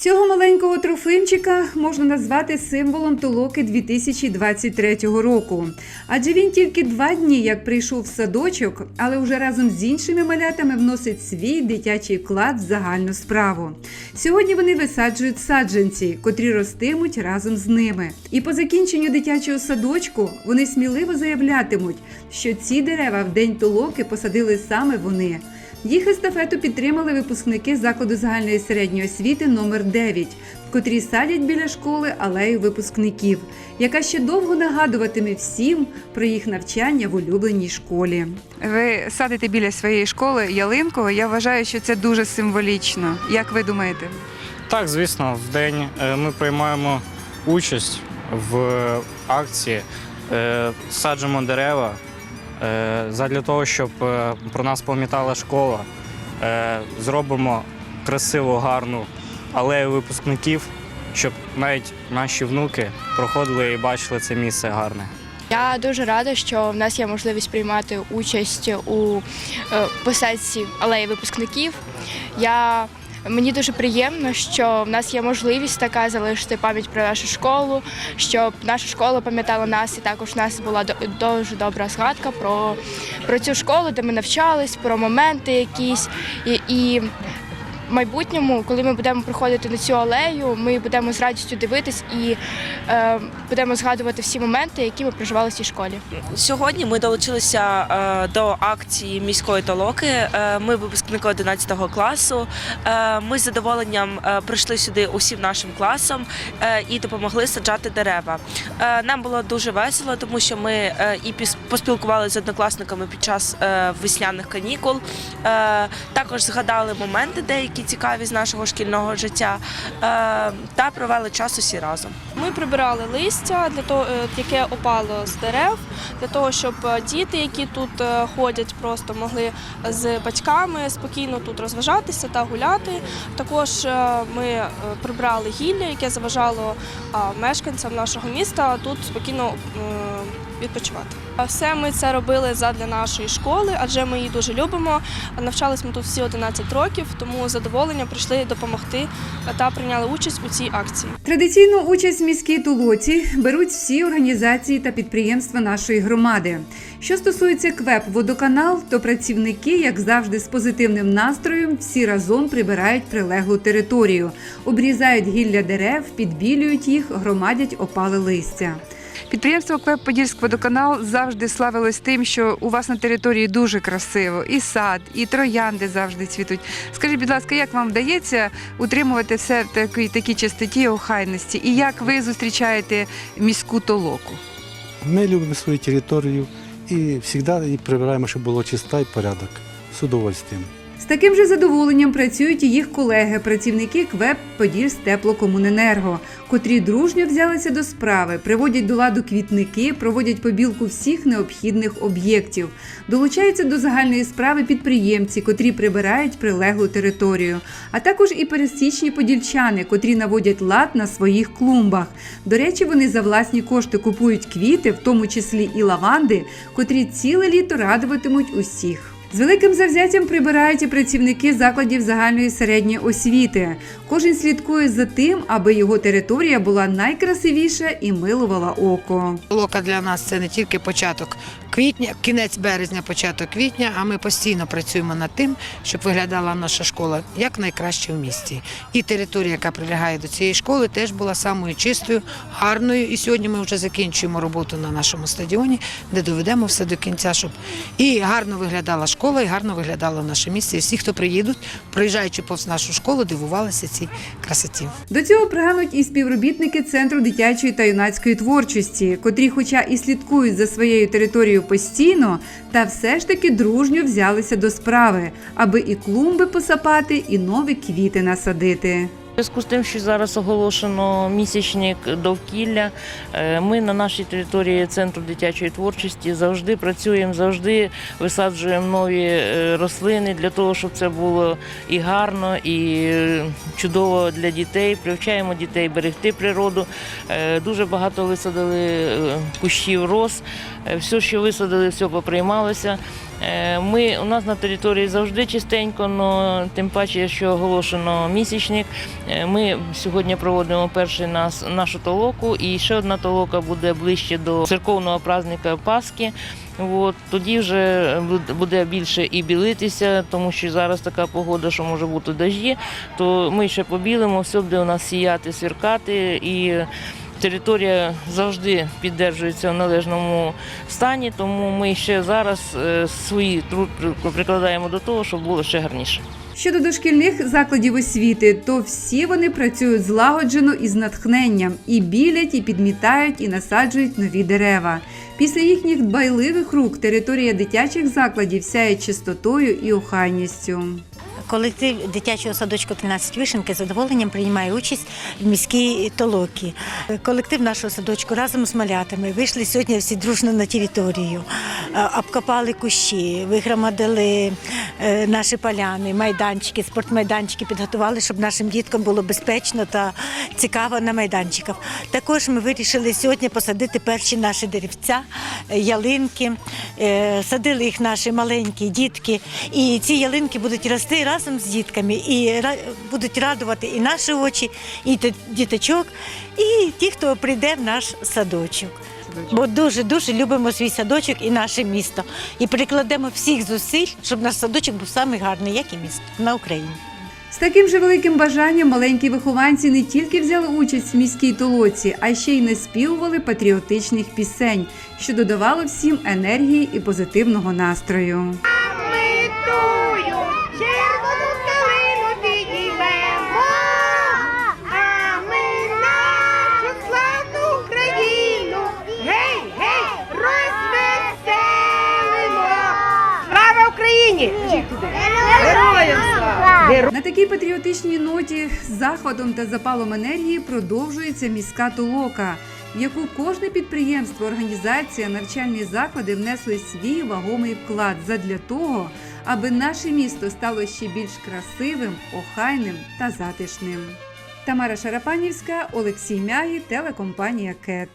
Цього маленького трофимчика можна назвати символом толоки 2023 року. Адже він тільки два дні як прийшов в садочок, але вже разом з іншими малятами вносить свій дитячий вклад в загальну справу. Сьогодні вони висаджують саджанці, котрі ростимуть разом з ними. І по закінченню дитячого садочку вони сміливо заявлятимуть, що ці дерева в день толоки посадили саме вони. Їх естафету підтримали випускники закладу загальної середньої освіти номер 9 котрі садять біля школи алею випускників, яка ще довго нагадуватиме всім про їх навчання в улюбленій школі. Ви садите біля своєї школи ялинку. Я вважаю, що це дуже символічно. Як ви думаєте? Так, звісно, в день е, ми приймаємо участь в акції, е, саджимо дерева е, задля того, щоб е, про нас пам'ятала школа. Е, Зробимо красиву, гарну алею випускників, щоб навіть наші внуки проходили і бачили це місце гарне. Я дуже рада, що в нас є можливість приймати участь у е, посадці алеї випускників. Я Мені дуже приємно, що в нас є можливість така залишити пам'ять про нашу школу, щоб наша школа пам'ятала нас, і також у нас була дуже добра згадка про, про цю школу, де ми навчались, про моменти якісь. І, і майбутньому, коли ми будемо приходити на цю алею, ми будемо з радістю дивитись і е, будемо згадувати всі моменти, які ми проживали в цій школі. Сьогодні ми долучилися е, до акції міської толоки. Е, Ми випускники 11 класу. Е, Ми з задоволенням е, прийшли сюди усім нашим класом е, і допомогли саджати дерева. Е, Нам було дуже весело, тому що ми е, і поспілкувалися з однокласниками під час е, весняних канікул. Е, Також згадали моменти деякі цікаві з нашого шкільного життя е, та провели час усі разом. Ми прибирали листя для того, е, яке опало з дерев, для того, щоб е, діти, які тут е, ходять, просто могли з батьками спокійно тут розважатися та гуляти. Також ми прибрали гілля, яке заважало мешканцям нашого міста тут спокійно відпочивати. Все ми це робили задля нашої школи, адже ми її дуже любимо. Навчались ми тут всі 11 років, тому з задоволенням прийшли допомогти та прийняли участь у цій акції. Традиційну участь міській тулоці беруть всі організації та підприємства нашої громади. Що стосується КВЕП водоканал, то працівники, як завжди, з позитивним настроєм всі разом прибирають прилеглу територію, обрізають гілля дерев, підбілюють їх, громадять опали листя. Підприємство КВЕП Подільськводоканал завжди славилось тим, що у вас на території дуже красиво, і сад, і троянди завжди цвітуть. Скажіть, будь ласка, як вам вдається утримувати все в такій, такій чистоті і охайності? І як ви зустрічаєте міську толоку? Ми любимо свою територію і завжди прибираємо, щоб було чисто і порядок. З удовольствием. Таким же задоволенням працюють і їх колеги, працівники КВЕП Подільськ Теплокомуненерго, котрі дружньо взялися до справи, приводять до ладу квітники, проводять побілку всіх необхідних об'єктів. Долучаються до загальної справи підприємці, котрі прибирають прилеглу територію, а також і пересічні подільчани, котрі наводять лад на своїх клумбах. До речі, вони за власні кошти купують квіти, в тому числі і лаванди, котрі ціле літо радуватимуть усіх. З великим завзяттям прибирають і працівники закладів загальної середньої освіти. Кожен слідкує за тим, аби його територія була найкрасивіша і милувала око. Лока для нас це не тільки початок квітня, кінець березня, початок квітня. А ми постійно працюємо над тим, щоб виглядала наша школа як найкраще в місті. І територія, яка прилягає до цієї школи, теж була самою чистою, гарною. І сьогодні ми вже закінчуємо роботу на нашому стадіоні, де доведемо все до кінця, щоб і гарно виглядала школа, і гарно виглядало наше місце. І всі, хто приїдуть, проїжджаючи повз нашу школу, дивувалися цій красоті. До цього прагнуть і співробітники Центру дитячої та юнацької творчості, котрі, хоча і слідкують за своєю територією постійно, та все ж таки дружньо взялися до справи, аби і клумби посапати, і нові квіти насадити. Зв'язку з тим, що зараз оголошено місячник довкілля, е, ми на нашій території центру дитячої творчості завжди працюємо, завжди висаджуємо нові е, рослини для того, щоб це було і гарно, і чудово для дітей. Привчаємо дітей берегти природу. Е, Дуже багато висадили кущів роз. Все, що висадили, все поприймалося. Ми, у нас на території завжди чистенько, але тим паче, що оголошено місячник. Е, Ми сьогодні проводимо перший нас, нашу толоку, і ще одна толока буде ближче до церковного праздника Пасхи. От, тоді вже буде більше і білитися, тому що зараз така погода, що може бути дощі, то ми ще побілимо, все буде у нас сіяти, сверкати і територія завжди піддержується в належному стані, тому ми ще зараз е, свій труд прикладаємо до того, щоб було ще гарніше. Щодо дошкільних закладів освіти, то всі вони працюють злагоджено і з натхненням, і білять, і підмітають, і насаджують нові дерева. Після їхніх дбайливих рук територія дитячих закладів сяє чистотою і охайністю. Колектив дитячого садочку 13 вишенки з задоволенням приймає участь в міській толокі. Колектив нашого садочку разом з малятами вийшли сьогодні всі дружно на територію, е, обкопали кущі, вигромадили е, наші поляни, майданчики, спортмайданчики підготували, щоб нашим діткам було безпечно та цікаво на майданчиках. Також ми вирішили сьогодні посадити перші наші деревця, е, ялинки. Садили їх наші маленькі дітки, і ці ялинки будуть рости разом з дітками і будуть радувати і наші очі, і діточок, і ті, хто прийде в наш садочок. Бо дуже дуже любимо свій садочок і наше місто. І прикладемо всіх зусиль, щоб наш садочок був самий гарний, як і місто на Україні. З таким же великим бажанням маленькі вихованці не тільки взяли участь в міській толоці, а ще й наспівували патріотичних пісень, що додавало всім енергії і позитивного настрою. Україні! Героям! На такій патріотичній ноті з захватом та запалом енергії продовжується міська толока, в яку кожне підприємство, організація, навчальні заклади внесли свій вагомий вклад задля того, аби наше місто стало ще більш красивим, охайним та затишним. Тамара Шарапанівська, Олексій Мягі, телекомпанія КЕТ.